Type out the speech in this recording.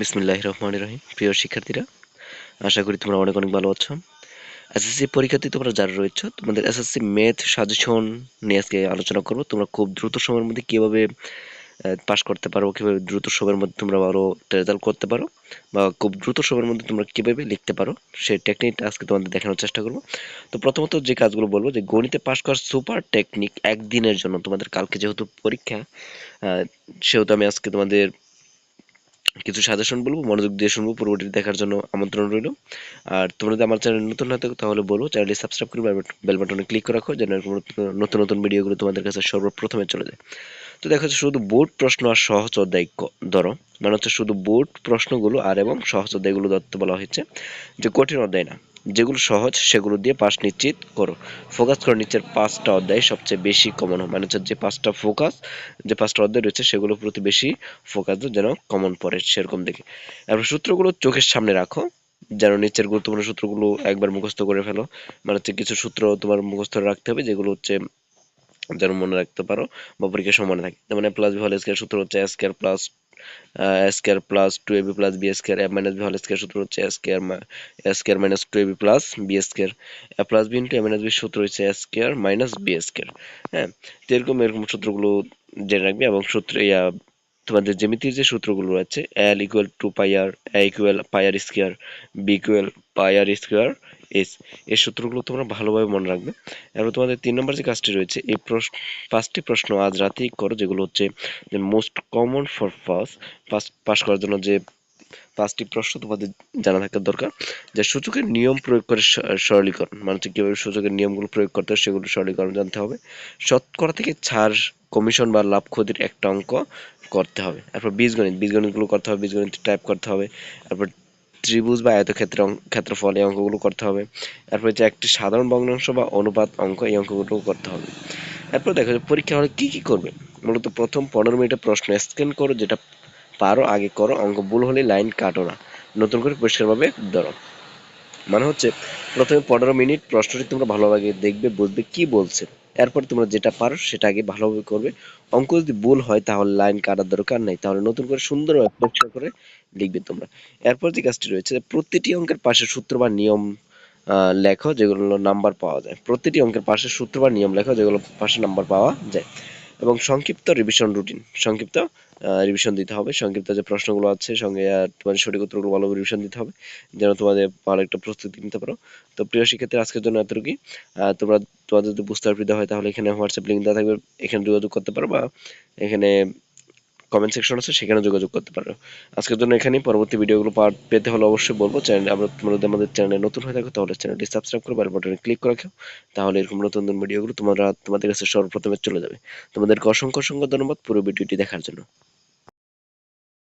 বিসমিল্লাহ রহমান রহিম প্রিয় শিক্ষার্থীরা, আশা করি তোমরা অনেক অনেক ভালো আছো। এসএসসি পরীক্ষার্থী তোমরা যারা রয়েছে, তোমাদের এসএসসি ম্যাথ সাজেশন নিয়ে আজকে আলোচনা করব। তোমরা খুব দ্রুত সময়ের মধ্যে কীভাবে পাস করতে পারো, কীভাবে দ্রুত সময়ের মধ্যে তোমরা আরও রেজাল্ট করতে পারো, বা খুব দ্রুত সময়ের মধ্যে তোমরা কীভাবে লিখতে পারো, সেই টেকনিকটা আজকে তোমাদের দেখানোর চেষ্টা করব। তো প্রথমত যে কাজগুলো বলব, যে গণিতে পাস করার সুপার টেকনিক একদিনের জন্য, তোমাদের কালকে যেহেতু পরীক্ষা সেহেতু আমি আজকে তোমাদের কিছু সাজেশন বলব, মনোযোগ দিয়ে শুনব পূর্বটি দেখার জন্য আমন্ত্রণ রইল। আর তোমরা যদি আমার চ্যানেল নতুন হয়ে থাকো, তাহলে বলো চ্যানেলটি সাবস্ক্রাইব করে বেল বাটনে ক্লিক করে রাখো, যেন এরকম নতুন নতুন ভিডিওগুলো তোমাদের কাছে সর্বপ্রথমে চলে যায়। তো দেখা যাচ্ছে শুধু বোর্ড প্রশ্ন আর সহজ অধ্যায় ধরো। মানে হচ্ছে শুধু বোর্ড প্রশ্নগুলো আর এবং সহজ অধ্যায়গুলো ধরতে বলা হয়েছে। যে কঠিন অধ্যায় না। যেগুলো সহজ, সেগুলো দিয়ে পাস নিশ্চিত করো। ফোকাস করো, নিচের পাঁচটা অধ্যায় সবচেয়ে বেশি কমন হয় মানে হচ্ছে যে পাঁচটা ফোকাস যে পাঁচটা অধ্যায় রয়েছে, সেগুলোর প্রতি বেশি ফোকাস যেন কমন পড়ে সেরকম দেখে। এবার সূত্রগুলো চোখের সামনে রাখো, যেন নিচের গুরুত্বপূর্ণ সূত্রগুলো একবার মুখস্থ করে ফেলো। মানে হচ্ছে কিছু সূত্র তোমার মুখস্থ রাখতে হবে, যেগুলো হচ্ছে যেন মনে রাখতে পারো বা পরীক্ষার সময় থাকে। যেমন প্লাস বি হল স্কয়ার সূত্র হচ্ছে square plus square plus two AB plus B square A minus B whole square সূত্র হচ্ছে square square minus two AB plus B square A plus B into A minus B সূত্র হচ্ছে square minus B square হ্যাঁ? তো এরকম এরকম সূত্রগুলো জেনে রাখবে এবং সূত্র তোমাদের জ্যামিতির যে সূত্রগুলো আছে L equal to pi r A equal pi r square B equal pi r square S. এই সূত্রগুলো তোমরা ভালোভাবে মনে রাখবে। এবার তোমাদের তিন নম্বর যে কাজটি রয়েছে, এই প্রশ্ন পাঁচটি প্রশ্ন আজ রাতেই করো, যেগুলো হচ্ছে most common for first pass pass করার জন্য যে পাঁচটি প্রশ্ন তোমাদের জানা থাকা দরকার। যে সূচকের নিয়ম প্রয়োগ করে সরলীকরণ মানে হচ্ছে কীভাবে সূচকের নিয়মগুলো প্রয়োগ করতে হয় সেগুলো সরলীকরণ জানতে হবে। শতকরা থেকে ছাড় কমিশন বা লাভ ক্ষতির একটা অঙ্ক করতে হবে। তারপর বীজগণিত, বীজগণিতগুলো করতে হবে, বীজগণিত টাইপ করতে হবে। তারপর ত্রিভুজ বা আয়তক্ষেত্র ক্ষেত্রফল এই অঙ্কগুলো করতে হবে। এরপর যে একটি সাধারণ ভগ্নাংশ বা অনুপাত অঙ্ক এই অঙ্কগুলো করতে হবে। এরপর দেখো পরীক্ষা হলে কী কী করবে? মূলত প্রথম পনেরো মিনিটে প্রশ্ন স্ক্যান করো, যেটা পারো, আগে করো, অঙ্ক ভুল হলে লাইন কাটো না। নতুন করে পরিষ্কারভাবে ধরো। মানে হচ্ছে প্রথমে পনেরো মিনিট প্রশ্নটি তোমরা ভালোভাবে দেখবে, বুঝবে, কি বলছে। এরপর তোমরা যেটা পারো সেটা আগে ভালোভাবে করবে। অঙ্ক যদি ভুল হয়, তাহলে লাইন কাটার দরকার নাই। তাহলে নতুন করে সুন্দর করে লিখবে তোমরা। এরপর যে কাজটি রয়েছে, প্রতিটি অঙ্কের পাশে সূত্র বা নিয়ম লেখো, যেগুলো নাম্বার পাওয়া যায়। প্রতিটি অঙ্কের পাশে সূত্র বা নিয়ম লেখো, যেগুলো পাশে নাম্বার পাওয়া যায়। এবং সংক্ষিপ্ত রিভিশন রুটিন সংক্ষিপ্ত রিভিশন দিতে হবে। সংক্ষিপ্ত যে প্রশ্নগুলো আছে, সঙ্গে তোমাদের সঠিক উত্তরগুলো ভালোভাবে রিভিশন দিতে হবে, যেন তোমাদের ভালো একটা প্রস্তুতি নিতে পারো। তো প্রিয় শিক্ষার্থী আজকের জন্য এতটুকুই। তোমরা তোমাদের যদি বুঝতে অসুবিধা হয়, তাহলে এখানে হোয়াটসঅ্যাপ লিঙ্ক দেওয়া থাকবে। এখানে যোগাযোগ করতে পারো বা এখানে কমেন্ট সেকশন আছে, সেখানে যোগাযোগ করতে পারো। আজকের জন্য এখানেই। পরবর্তী ভিডিওগুলো পার্ট পেতে হলে অবশ্যই বলব চ্যানেল আমরা তোমরা যদি আমাদের চ্যানেলে নতুন হয়ে থাকো, তাহলে চ্যানেলটি সাবস্ক্রাইব করে বেল বাটনে ক্লিক করে রাখো। তাহলে এরকম নতুন নতুন ভিডিওগুলো তোমরা তোমাদের কাছে সর্বপ্রথমে চলে যাবে। তোমাদেরকে অসংখ্য অসংখ্য ধন্যবাদ পুরো ভিডিওটি দেখার জন্য।